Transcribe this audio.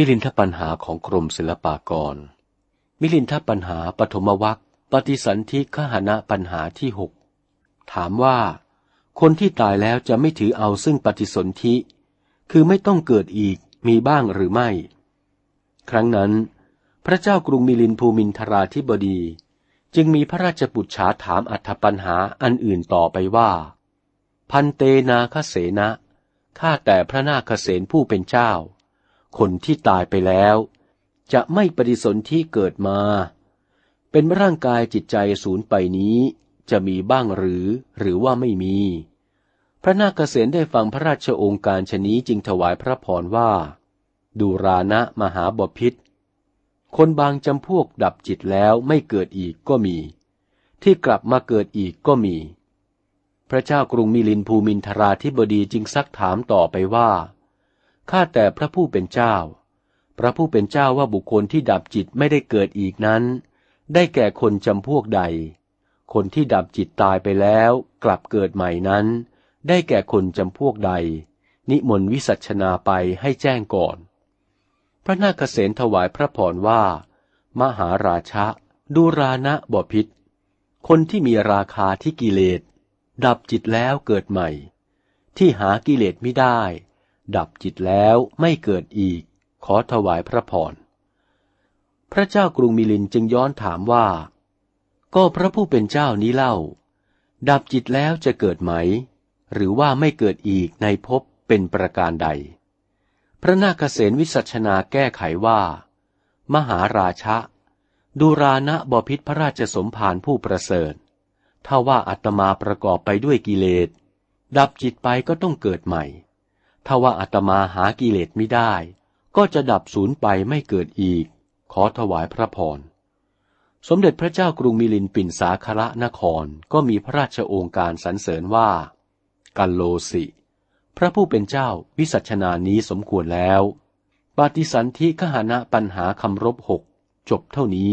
มิลินทปัญหาของกรมศิลปากร มิลินทปัญหาปฐมวัคปฏิสันธิขหณะปัญหาที่หกถามว่า คนที่ตายแล้วจะไม่ถือเอาซึ่งปฏิสนธิ คือไม่ต้องเกิดอีกมีบ้างหรือไม่ ครั้งนั้น พระเจ้ากรุงมิลินภูมินทราธิบดี จึงมีพระราชบุตรฉาถามอัธปัญหาอันอื่นต่อไปว่า พันเตนาคเสนะข้าแต่พระนาคเสนผู้เป็นเจ้า คนที่ตายไปแล้ว จะไม่ปฏิสนธิเกิดมา เป็นร่างกายจิตใจสูญไปนี้ จะมีบ้างหรือ หรือว่าไม่มี พระนาคเษนได้ฟังพระราชองค์การชนี้จึงถวายพระพรว่า ดูรานะมหาบพิษคนบางจำพวกดับจิตแล้วไม่เกิดอีกก็มี ที่กลับมาเกิดอีกก็มี พระเจ้ากรุงมิลินภูมินทราธิบดีจึงซักถามต่อไปว่า ข้าแต่พระผู้เป็นเจ้า พระผู้เป็นเจ้าว่าบุคคลที่ดับจิตไม่ได้เกิดอีกนั้น ได้แก่คนจำพวกใด คนที่ดับจิตตายไปแล้วกลับเกิดใหม่นั้น ได้แก่คนจำพวกใด นิมนต์วิสัชนาไปให้แจ้งก่อน พระนาคเษนถวายพระพรว่า มหาราชะดูรานะบพิษ คนที่มีราคาที่กิเลส ดับจิตแล้วเกิดใหม่ ที่หากิเลสไม่ได้ ดับจิตแล้วไม่เกิดอีก ขอถวายพระพร พระเจ้ากรุงมิลินจึงย้อนถามว่า ก็พระผู้เป็นเจ้านี้เล่า ดับจิตแล้วจะเกิดไหม หรือว่าไม่เกิดอีกในภพเป็นประการใด พระนาคเษนวิสัชนาแก้ไขว่า มหาราชะดูรานะบพิษพระราชสมภารผู้ประเสริฐ ถ้าว่าอาตมาประกอบไปด้วยกิเลส ดับจิตไปก็ต้องเกิดใหม่ ถ้าว่าอาตมาหากิเลสไม่ได้ ก็จะดับสูญไปไม่เกิดอีก ขอถวายพระพร สมเด็จพระเจ้ากรุงมิลินปินสาคระนครก็มีพระราชโองการสรรเสริญว่า กัลโลสิ พระผู้เป็นเจ้าวิสัชนานี้สมควรแล้ว ปฏิสันธิขหานะปัญหาคำรบหกจบเท่านี้